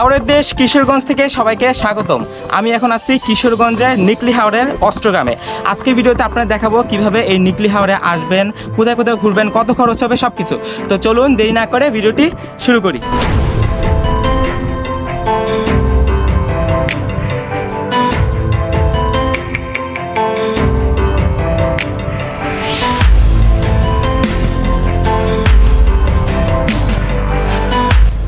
হাওড়ের দেশ কিশোরগঞ্জ থেকে সবাইকে স্বাগতম। আমি এখন আছি কিশোরগঞ্জের নিকলি হাওড়ের অষ্টগ্রামে। আজকের ভিডিওতে আপনারা দেখাবো কীভাবে এই নিকলি হাওড়ে আসবেন, কোথায় কোথায় ঘুরবেন, কত খরচ হবে সব কিছু তো চলুন দেরি না করে ভিডিওটি শুরু করি।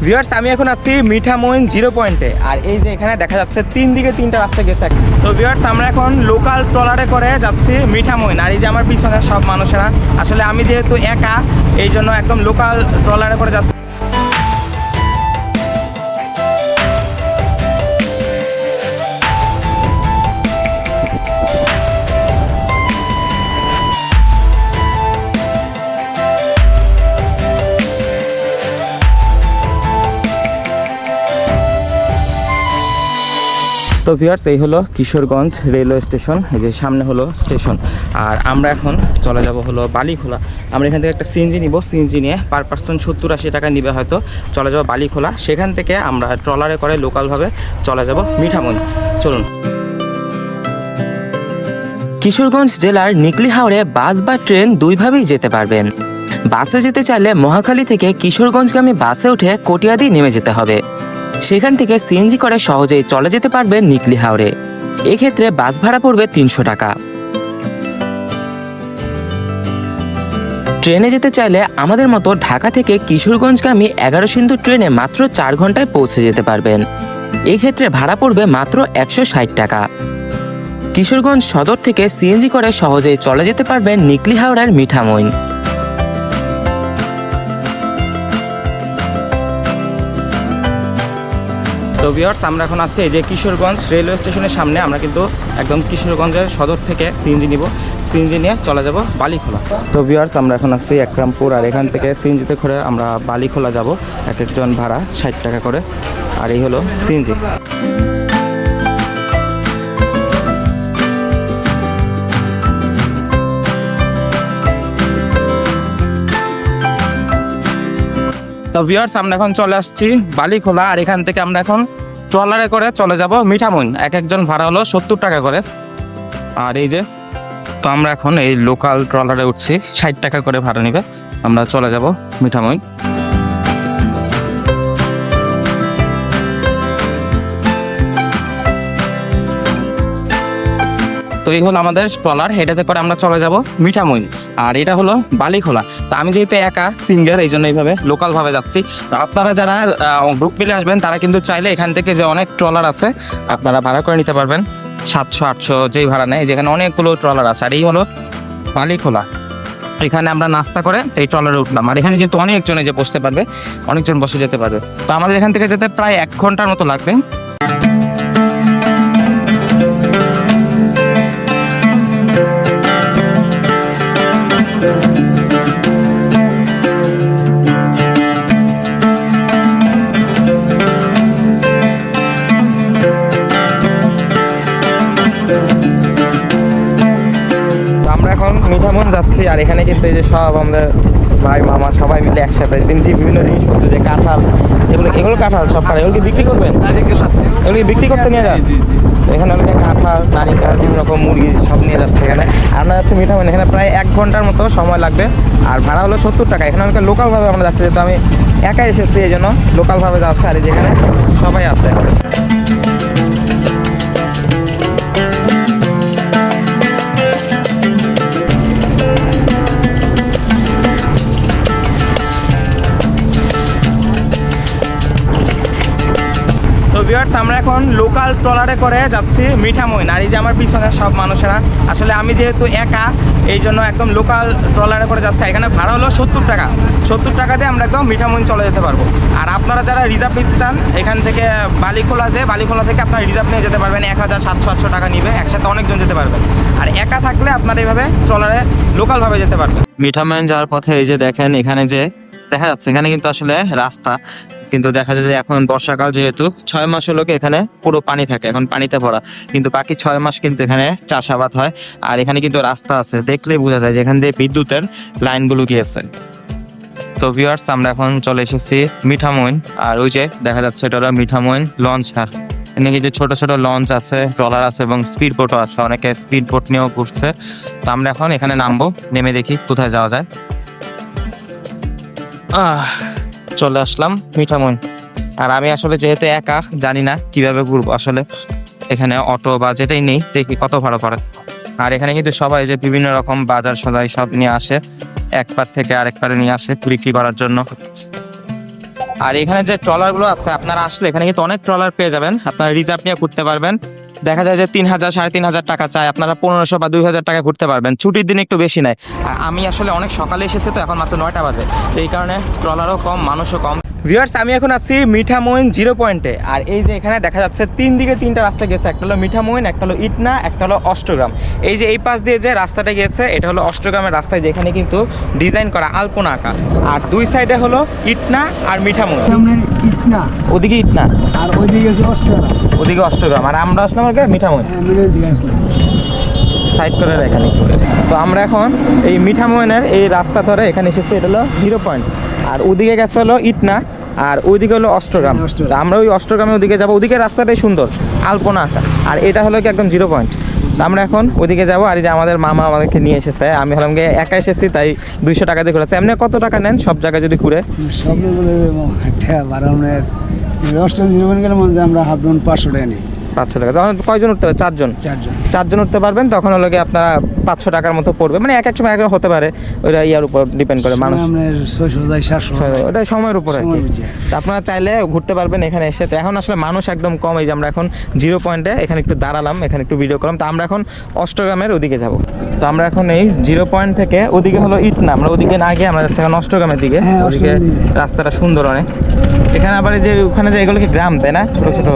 ভিউয়ার্স আমি এখন আছি মিঠামইন জিরো পয়েন্টে আর এই যে এখানে দেখা যাচ্ছে তিন দিকে তিনটা রাস্তা গেছে। তো ভিউয়ার্স আমরা এখন লোকাল ট্রলারে করে যাচ্ছি মিঠামইন। আর এই যে আমার পিছনে সব মানুষেরা। আসলে আমি যেহেতু একা, এই জন্য একদম লোকাল ট্রলারে করে যাচ্ছি। তো ভিউয়ার্স এই হলো কিশোরগঞ্জ রেলওয়ে স্টেশন এই যে সামনে হলো স্টেশন আর আমরা এখন চলে যাব হলো বালিখোলা। আমরা এখান থেকে একটা সিএনজি নিব। সিএনজি নিয়ে পার পার্সন সত্তর আশি টাকা নিবে হয়তো। চলে যাব বালিখোলা। সেখান থেকে আমরা ট্রলারে করে লোকালভাবে চলে যাব মিঠামন চলুন। কিশোরগঞ্জ জেলার নিকলি হাওড়ে বাস বা ট্রেন দুইভাবেই যেতে পারবেন। বাসে যেতে চাইলে মহাখালী থেকে কিশোরগঞ্জগামী বাসে উঠে কটিয়াদি নেমে যেতে হবে। সেখান থেকে সিএনজি করে সহজেই চলে যেতে পারবেন নিকলি হাওড়ে এক্ষেত্রে বাস ভাড়া পড়বে তিনশো টাকা। ট্রেনে যেতে চাইলে আমাদের মতো ঢাকা থেকে কিশোরগঞ্জগামী এগারো সিন্ধু ট্রেনে মাত্র চার ঘন্টায় পৌঁছে যেতে পারবেন। এক্ষেত্রে ভাড়া পড়বে মাত্র একশো ষাট টাকা। কিশোরগঞ্জ সদর থেকে সিএনজি করে সহজেই চলে যেতে পারবেন নিকলি হাওড়ার মিঠামইন। তো ভিউয়ার্স আমরা এখন আছি যে কিশোরগঞ্জ রেলওয়ে স্টেশনের সামনে। আমরা কিন্তু একদম কিশোরগঞ্জের সদর থেকে সিএনজি নিব। সিএনজি নিয়ে চলে যাব বালিখোলা। তো ভিউয়ার্স আমরা এখন আছি একরামপুর আর এখান থেকে সিএনজিতে করে আমরা বালিখোলা যাব। এক একজন ভাড়া ষাট টাকা করে। আর এই হলো সিএনজি। তো ভিওর্স আমরা এখন চলে আসছি বালিখোলা, আর এখান থেকে আমরা এখন ট্রলারে করে চলে যাব মিঠামইন এক একজন ভাড়া হলো সত্তর টাকা করে। আর এই যে, তো আমরা এখন এই লোকাল ট্রলারে উঠছি, ষাট টাকা করে ভাড়া নিবে। আমরা চলে যাব মিঠামইন এই হলো আমাদের ট্রলার এটাতে করে আমরা চলে যাব মিঠামইন আর এটা হলো বালিখোলা। তো আমি যেহেতু একা সিঙ্গার এই জন্য এইভাবে লোকালভাবে যাচ্ছি। তো আপনারা যারা গ্রুপ মিলে আসবেন, তারা কিন্তু চাইলে এখান থেকে যে অনেক ট্রলার আছে, আপনারা ভাড়া করে নিতে পারবেন। সাতশো, আটশো যেই ভাড়া নেয়, যেখানে অনেকগুলো ট্রলার আছে। আর এই হলো বালিখোলা। এখানে আমরা নাস্তা করে এই ট্রলারে উঠলাম। আর এখানে কিন্তু অনেকজনে যে বসতে পারবে, অনেকজন বসে যেতে পারবে। তো আমাদের এখান থেকে যেতে প্রায় এক ঘণ্টার মতো লাগবে। এখন মিঠামন যাচ্ছি আর এখানে কিন্তু এই যে সব আমাদের ভাই মামা সবাই মিলে একসাথে কিনছি বিভিন্ন জিনিসপত্র যে কাঁঠাল এগুলো এগুলো কাঁঠাল সব কাঁঠাল। এগুলো কি বিক্রি করবেন? এগুলো কি বিক্রি করতে নিয়ে যান? এখানে অনেকে কাঁঠাল নারিকেল বিভিন্ন রকম মুরগি সব নিয়ে যাচ্ছে এখানে। আর আমরা যাচ্ছি মিঠামন এখানে প্রায় এক ঘণ্টার মতো সময় লাগবে। আর ভাড়া হলো সত্তর টাকা। এখানে অনেকে লোকালভাবে আমরা যাচ্ছি যেহেতু আমি একাই এসেছি এই জন্য লোকালভাবে যাচ্ছে। আর এই যেখানে সবাই আছে। ট্রলারে করে যাচ্ছি মিঠামইন আর এই যে আমার পিছনে সব মানুষেরা। আসলে আমি যেহেতু একা, এই জন্য একদম লোকাল ট্রলারে করে যাচ্ছি। এখানে ভাড়া হলো সত্তর টাকা। সত্তর টাকা দিয়ে আমরা একদম মিঠামইন চলে যেতে পারব। আর আপনারা যারা রিজার্ভ নিতে চান, এখান থেকে বালিখোলা যে, বালিখোলা থেকে আপনারা রিজার্ভ নিয়ে যেতে পারবেন। এক হাজার সাতশো আটশো টাকা নিবে, একসাথে অনেকজন যেতে পারবেন আর একা থাকলে আপনারা এইভাবে ট্রলারে লোকালভাবে যেতে পারবেন। মিঠামইন যাওয়ার পথে এই যে দেখেন, এখানে যে দেখা যাচ্ছে, এখানে কিন্তু আসলে রাস্তা। কিন্তু দেখা যায় যে এখন বর্ষাকাল যেহেতু, ছয় মাস হলো এখানে পুরো পানি থাকে, এখন পানিতে ভরা। কিন্তু বাকি ছয় মাস কিন্তু এখানে চাষাবাদ হয়। আর এখানে কিন্তু রাস্তা আছে, দেখলেই বোঝা যায় যে এখান দিয়ে বিদ্যুতের লাইনগুলো গিয়েছে। তো ভিউয়ার্স আমরা এখন চলে এসেছি মিঠামইন। আর ওই যে দেখা যাচ্ছে এটা হলো মিঠামইন লঞ্চ হার এখানে কিন্তু ছোট ছোট লঞ্চ আছে ট্রলার আছে এবং স্পিড বোটও আছে। অনেকে স্পিড বোট নিয়েও ঘুরছে। তো আমরা এখন এখানে নামবো, নেমে দেখি কোথায় যাওয়া যায়। আহ, চলে আসলাম মিঠামইন আর আমি আসলে যেহেতু একা, জানি না কীভাবে ঘুরবো আসলে। এখানে অটো বা যেটাই নেই, দেখি কত ভাড়া পড়ে। আর এখানে কিন্তু সবাই যে বিভিন্ন রকম বাজার সদাই সব নিয়ে আসে। এক পার থেকে আরেক পারে নিয়ে আসে বিক্রি করার জন্য। আর এখানে যে ট্রলারগুলো আছে, আপনারা আসলে এখানে কিন্তু অনেক ট্রলার পেয়ে যাবেন। আপনারা রিজার্ভ নিয়ে করতে পারবেন। দেখা যায় যে তিন হাজার, সাড়ে তিন হাজার টাকা চাই আপনারা পনেরোশো বা দুই হাজার টাকা ঘুরতে পারবেন। ছুটির দিন একটু বেশি নেয়। আর আমি আসলে অনেক সকালে এসেছি তো, এখন মাত্র নয়টা বাজে। এই কারণে ট্রলারও কম, মানুষও কম। ভিউয়ার্স আমি এখন আছি মিঠামইন জিরো পয়েন্টে। আর এই যে এখানে দেখা যাচ্ছে তিন দিকে তিনটা রাস্তা গেছে একটা হলো মিঠামইন, একটা হলো ইটনা, একটা হলো অষ্টগ্রাম। এই যে এই পাশ দিয়ে যে রাস্তাটা গিয়েছে, এটা হলো অষ্টগ্রামের রাস্তায় যেখানে কিন্তু ডিজাইন করা আলপনা আঁকা। আর দুই সাইডে হলো ইটনা আর মিঠামইন। ইটনা। ওদিকে ইটনা? আর ওইদিকে আছে অস্ট্রেলিয়া ওদিকে অষ্টগ্রাম। আর আমরা আসলাম আগে মিঠামইন হ্যাঁ সাইড করে এখানে তো আমরা এখন এই মিঠামইনের এই রাস্তা ধরে এখানে এসেছি এটা হলো জিরো পয়েন্ট আর ওদিকে গেছে হলো ইটনা আর ওইদিকে হলো অষ্টগ্রাম। হ্যাঁ, অষ্টগ্রাম। আমরা ওই অষ্টগ্রামের ওদিকে যাব। ওদিকে রাস্তাটাই সুন্দর আলপনা আঁকা আর এটা হলো কি একদম জিরো পয়েন্ট আমরা এখন ওদিকে যাব আর যে আমাদের মামা আমাদেরকে নিয়ে এসেছে। আমি হলাম গিয়ে একা এসেছি, তাই দুইশো টাকা দিয়ে ঘুরেছে এমনি কত টাকা নেন? সব জায়গায় যদি ঘুরে। সব গেলে মনে আমরা হাফ ডাউন পাঁচশো টাকা নিই। পাঁচশো টাকা। তখন কয়জন উঠতে পারে চারজন? চারজন। চারজন উঠতে পারবেন তখন হলো গিয়ে আপনারা পাঁচশো টাকার মতো পড়বে। মানে এক এক সময় এক হতে পারে ওইটা ইয়ার উপর ডিপেন্ড করে মানুষ। ওটা সময়ের উপরে আর কি। আপনারা চাইলে ঘুরতে পারবেন এখানে এসে। তো এখন আসলে মানুষ একদম কম এই যে আমরা এখন জিরো পয়েন্টে এখানে একটু দাঁড়ালাম এখানে একটু ভিডিও করলাম। তো আমরা এখন অষ্টগ্রামের ওদিকে যাব। তো আমরা এখন এই জিরো পয়েন্ট থেকে ওদিকে হলো ইটনা। আমরা ওদিকে না গিয়ে আমরা যাচ্ছি এখন অষ্টগ্রামের দিকে। হ্যাঁ, ওদিকে অষ্টগ্রামের দিকে। রাস্তাটা সুন্দর অনেক। এখানে আবার যে ওখানে যে এগুলো কি গ্রাম তাই না? ছোট ছোট।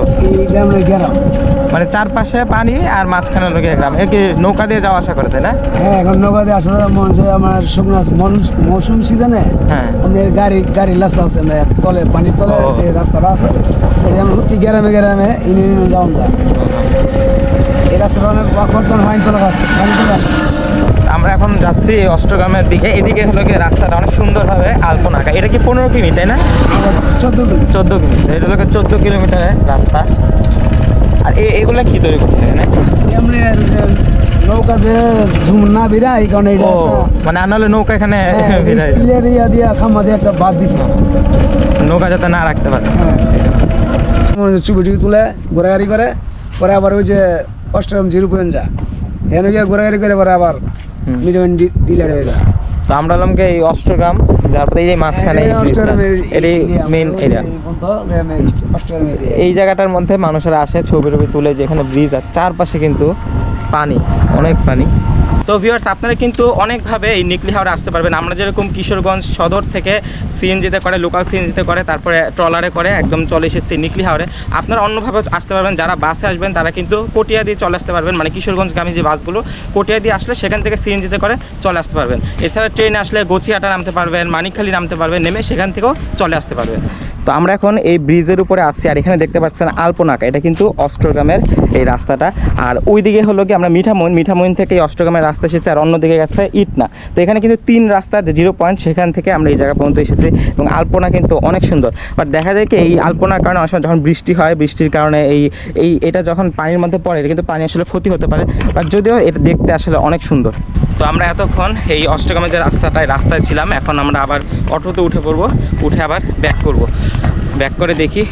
মানে চারপাশে পানি আর মাঝখানে লোকে গ্রাম। একে নৌকা দিয়ে যাওয়া আসা করে তাই না? হ্যাঁ এখন নৌকা দিয়ে আসা যাওয়া মনে হচ্ছে আমার শুকনো মৌসুম- সিজনে হ্যাঁ। গাড়ি গাড়ি রাস্তা আছে না তলে পানির তলে যে রাস্তাটা আছে এটা আমরা প্রতি গ্রামে গ্রামে যাওয়া যায়। এই রাস্তাটা অনেক বর্তমান ফাইন তোলা আছে তোলা আছে আমরা এখন যাচ্ছি অষ্টগ্রামের দিকে। এদিকে হলো গিয়ে রাস্তাটা অনেক সুন্দর হবে আলপনা আঁকা। এটা কি পনেরো কিমি তাই না? চোদ্দ চোদ্দ কিলোমিটার এটা হলো চোদ্দ কিলোমিটারের রাস্তা। আর এগুলা কি তৈরি করছে এখানে? নৌকা যে না বিরা এই কারণে এটা ও মানে আর নাহলে নৌকা এখানে হ্যাঁ, স্টিলের ইয়া দিয়া খাম্বা দিয়ে একটা বাদ দিছে। নৌকা যাতে না রাখতে পারে। হ্যাঁ। ছবি টুবি তুলে ঘোরাঘুরি করে পরে আবার ওই যে অষ্টম জিরো পয়েন্ট যা এখানে গিয়ে ঘোরাঘুরি করে পরে আবার মিডিয়াম ডিলার হয়ে যায়। তো আমরা হলাম কি এই অষ্টগ্রাম যারপরে এই যে মাঝখানে এই এটাই মেন এরিয়া এই জায়গাটার মধ্যে মানুষেরা আসে ছবি টবি তুলে যেখানে ব্রিজ আর চারপাশে কিন্তু পানি অনেক পানি। তো ভিউয়ার্স আপনারা কিন্তু অনেকভাবে এই নিকলি হাওড়ে আসতে পারবেন। আমরা যেরকম কিশোরগঞ্জ সদর থেকে সিএনজিতে করে লোকাল সিএনজিতে করে, তারপরে ট্রলারে করে একদম চলে এসেছি নিকলি হাওড়ে আপনারা অন্যভাবে আসতে পারবেন। যারা বাসে আসবেন, তারা কিন্তু কটিয়া দিয়ে চলে আসতে পারবেন। মানে কিশোরগঞ্জগামী যে বাসগুলো, কটিয়া দিয়ে আসলে সেখান থেকে সিএনজিতে করে চলে আসতে পারবেন। এছাড়া ট্রেনে আসলে গোছিয়াটা নামতে পারবেন, মানিকখালি নামতে পারবেন, নেমে সেখান থেকেও চলে আসতে পারবেন। তো আমরা এখন এই ব্রিজের উপরে আছি, আর এখানে দেখতে পাচ্ছেন আলপনাকা। এটা কিন্তু অষ্টগ্রামের এই রাস্তাটা। আর ওই দিকে হলো কি, আমরা মিঠামইন মিঠামইন থেকে এই অষ্টগ্রামের রাস্তা এসেছে, আর অন্যদিকে গেছে ইটনা। তো এখানে কিন্তু তিন রাস্তার যে জিরো পয়েন্ট সেখান থেকে আমরা এই জায়গা পর্যন্ত এসেছি, এবং আলপনা কিন্তু অনেক সুন্দর। বাট দেখা যায় কি, এই আলপনার কারণে অনেক সময় যখন বৃষ্টি হয়, বৃষ্টির কারণে এই এই, এটা যখন পানির মধ্যে পড়ে, এটা কিন্তু পানি আসলে ক্ষতি হতে পারে বাট যদিও এটা দেখতে আসলে অনেক সুন্দর। তো আমরা এতক্ষণ এই অষ্টগ্রামের যে রাস্তাটায় রাস্তায় ছিলাম, এখন আমরা আবার অটোতে উঠে পড়ব, উঠে আবার ব্যাক করব। ব্যাক করে দেখি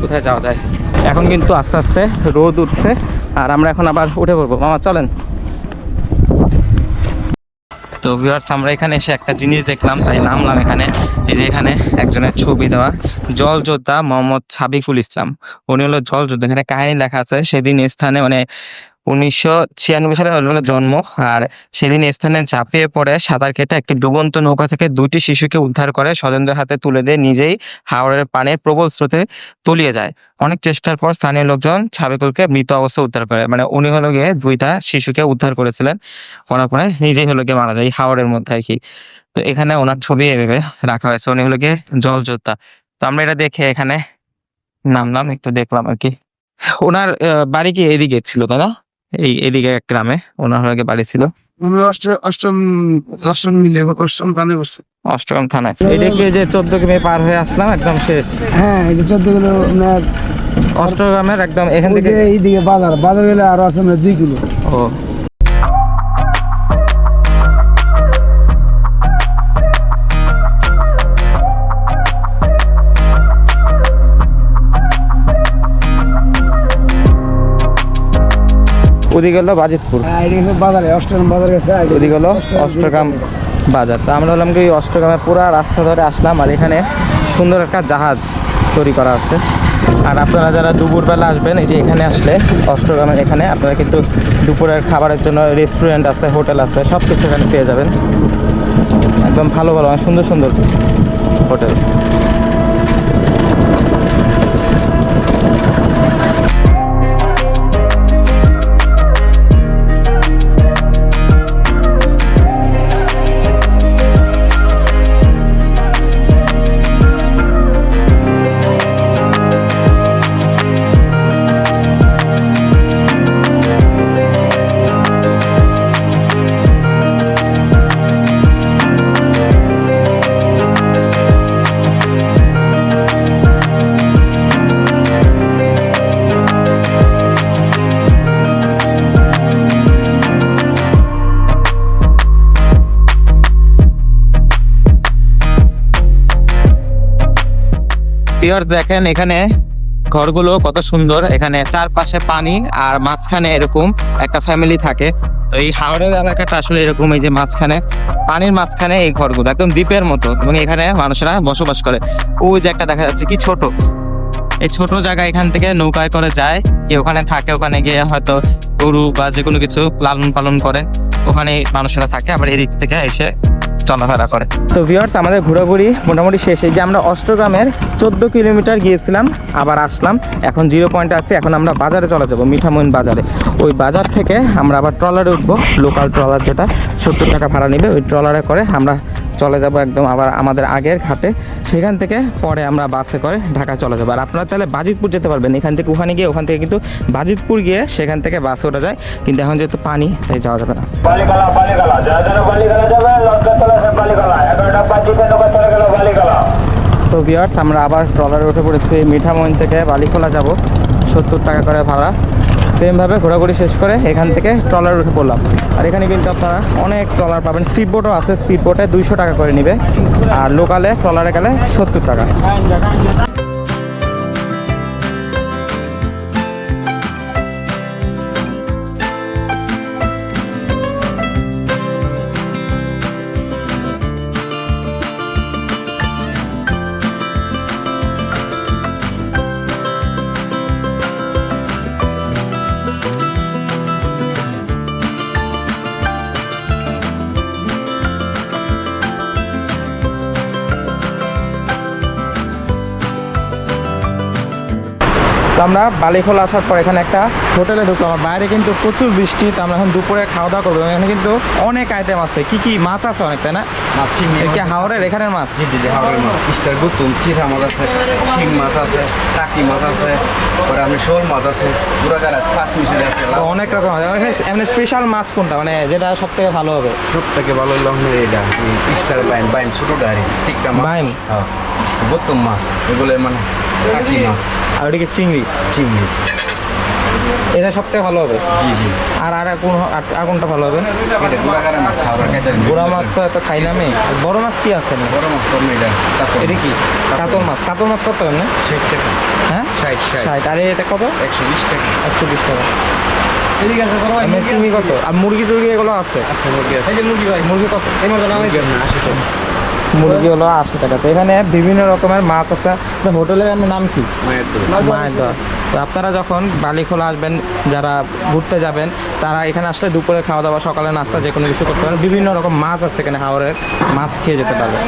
কোথায় যাওয়া যায়। এখন কিন্তু আস্তে আস্তে রোদ উঠছে, আর আমরা এখন আবার উঠে পড়ব। মামা, চলেন। তো ভিউয়ার্স আমরা এখানে এসে একটা জিনিস দেখলাম, তাই নামলাম এখানে। এই যে এখানে একজনের ছবি দেওয়া। জল যোদ্ধা মোহাম্মদ সাবিকুল ইসলাম। উনি হলো জল যোদ্ধা এখানে কাহিনী লেখা আছে, সেদিন স্থানে মানে উনিশশো ছিয়ানব্বই সালে হলো জন্ম। আর সেদিন স্থানে ঝাঁপিয়ে পড়ে সাঁতার কেটে একটি ডুবন্ত নৌকা থেকে দুটি শিশুকে উদ্ধার করে স্বজনদের হাতে তুলে দিয়ে নিজেই হাওড়ের পানির প্রবল স্রোতে তলিয়ে যায়। অনেক চেষ্টার পর স্থানীয় লোকজন সাবিকুলকে মৃত অবস্থা উদ্ধার করে। মানে উনি হলো গিয়ে দুইটা শিশুকে উদ্ধার করেছিলেন। করার পরে নিজেই হলো গিয়ে মারা যায় হাওড়ের মধ্যে আর কি। তো এখানে ওনার ছবি এভাবে রাখা হয়েছে। উনি হলো গিয়ে জল যোদ্ধা তো আমরা এটা দেখে এখানে নামলাম, একটু দেখলাম আর কি। ওনার বাড়ি কি এদিকে ছিল, তাই না? এই এদিকে এক গ্রামে ওনার আগে বাড়ি ছিল। অষ্টম অষ্টম অষ্টম মিলে অষ্টম গানে বসছে অষ্টগ্রাম থানায় এদিকে যে চোদ্দ কিমি পার হয়ে আসলাম একদম শেষ। হ্যাঁ চোদ্দ কিলো আপনার অষ্টগ্রামের একদম এখান থেকে এইদিকে বাজার বাজার গেলে আরও আছে আপনার দুই কিলো ও। ওদিকে হলো বাজিতপুর। হ্যাঁ বাজারে অষ্টম আর ওদিকে হলো অষ্টগ্রাম অষ্টগ্রাম বাজার। তো আমরা হলাম কি অষ্টগ্রামের পুরা রাস্তা ধরে আসলাম আর এখানে সুন্দর একটা জাহাজ তৈরি করা আছে। আর আপনারা যারা দুপুরবেলা আসবেন এই যে এখানে আসলে অষ্টগ্রামের এখানে আপনারা কিন্তু দুপুরের খাবারের জন্য রেস্টুরেন্ট আছে হোটেল আছে সব কিছু এখানে পেয়ে যাবেন। একদম ভালো ভালো অনেক সুন্দর সুন্দর হোটেল। পিয়ার দেখেন এখানে ঘরগুলো কত সুন্দর। এখানে চারপাশে পানি আর মাঝখানে এরকম একটা ফ্যামিলি থাকে। তো এই হাওড়ের এলাকাটা আসলে এরকম, এই যে মাঝখানে, পানির মাঝখানে এই ঘরগুলো, একদম দ্বীপের মতো। এবং এখানে মানুষেরা বসবাস করে। ওই যে একটা দেখা যাচ্ছে কি ছোট। এই ছোট জায়গা এখান থেকে নৌকায় করে যায়। কেউ ওখানে থাকে, ওখানে গিয়ে হয়তো গরু বা যে কোনো কিছু লালন পালন করে। ওখানে মানুষেরা থাকে, আবার এদিক থেকে এসে চলাফেরা করে। তো ভিওর্স আমাদের ঘোরাঘুরি মোটামুটি শেষে। যে আমরা অষ্টগ্রামের চোদ্দ কিলোমিটার গিয়েছিলাম, আবার আসলাম। এখন জিরো পয়েন্ট আছে, এখন আমরা বাজারে চলে যাব মিঠামইন বাজারে। ওই বাজার থেকে আমরা আবার ট্রলারে উঠবো লোকাল ট্রলার যেটা, সত্তর টাকা ভাড়া নেবে, ওই ট্রলারে করে আমরা চলে যাব একদম আবার আমাদের আগের ঘাটে। সেখান থেকে পরে আমরা বাসে করে ঢাকা চলে যাব। আর আপনারা চাইলে বাজিতপুর যেতে পারবেন। এখান থেকে ওখানে গিয়ে ওখান থেকে কিন্তু বাজিতপুর গিয়ে সেখান থেকে বাসে ওঠা যায়। কিন্তু এখন যেহেতু পানি তাই যাওয়া যাবে না। তো ভিউয়ার্স আমরা আবার ট্রলারে উঠে পড়েছি। মিঠামইন থেকে বালিখোলা যাব। সত্তর টাকা করে ভাড়া। সেমভাবে ঘোরাঘুরি শেষ করে এখান থেকে ট্রলার উঠে পড়লাম। আর এখানে কিন্তু আপনারা অনেক ট্রলার পাবেন। স্পিড বোটও আছে স্পিড বোটে দুইশো টাকা করে নেবে। আর লোকালে, ট্রলারে গেলে সত্তর টাকা। তো আমরা বালিখোলা আসার পর এখানে একটা হোটেলে ঢুকলাম। আর বাইরে কিন্তু প্রচুর বৃষ্টি তো আমরা এখন দুপুরে খাওয়া দাওয়া করব এখানে কিন্তু অনেক আইটেম আছে। কি কি মাছ আছে অনেক তাই না? মাছ কি। হাওড়ের এখানের মাছ? জি জি জি হাওড়ের মাছ। ইস্টার গুতুম চিরা মাছ আছে শিং মাছ আছে টাকি মাছ আছে পরে আপনি শোল মাছ আছে পুরাগাড়া পাঁচ মিশালি আছে অনেক রকম আছে এমনি স্পেশাল মাছ কোনটা? মানে যেটা সব থেকে ভালো হবে? সব থেকে ভালো লগ্নের এটা ইস্টার বাইন বাইন ছোটো ডারি চিকটা বাইন? হ্যাঁ। মাছ এগুলো মানে টাকি মাছ। আর ওদিকে চিংড়ি। চিংড়ি। এটা সব থেকে ভালো হবে? জি জি। আর আর কোন আর কোনটা ভালো হবে? গোড়া মাছ তো এত খাই না আমি বড় মাছ কি আছে না বড় মাছ এটা এটা কি? কাতল মাছ। কাতল মাছ কত ষাট টাকা। হ্যাঁ? ষাট আর এটা কত? একশো বিশ টাকা। একশো বিশ টাকা। এমনি চিংড়ি কত? আর মুরগি টুরগি এগুলো আছে? আছে মুরগি আছে। মুরগি ভাই মুরগি কত? এই মতো আশি টাকা মুরগি হলো আশি টাকা। তো এখানে বিভিন্ন রকমের মাছ আছে। তো হোটেলের নাম কি? মায়ের দর তো আপনারা যখন বালিখোলা আসবেন যারা ঘুরতে যাবেন তারা এখানে আসলে দুপুরে খাওয়া দাওয়া সকালে নাস্তা যে কোনো কিছু করতে পারেন। বিভিন্ন রকম মাছ আছে এখানে হাওড়ের মাছ খেয়ে যেতে পারবেন।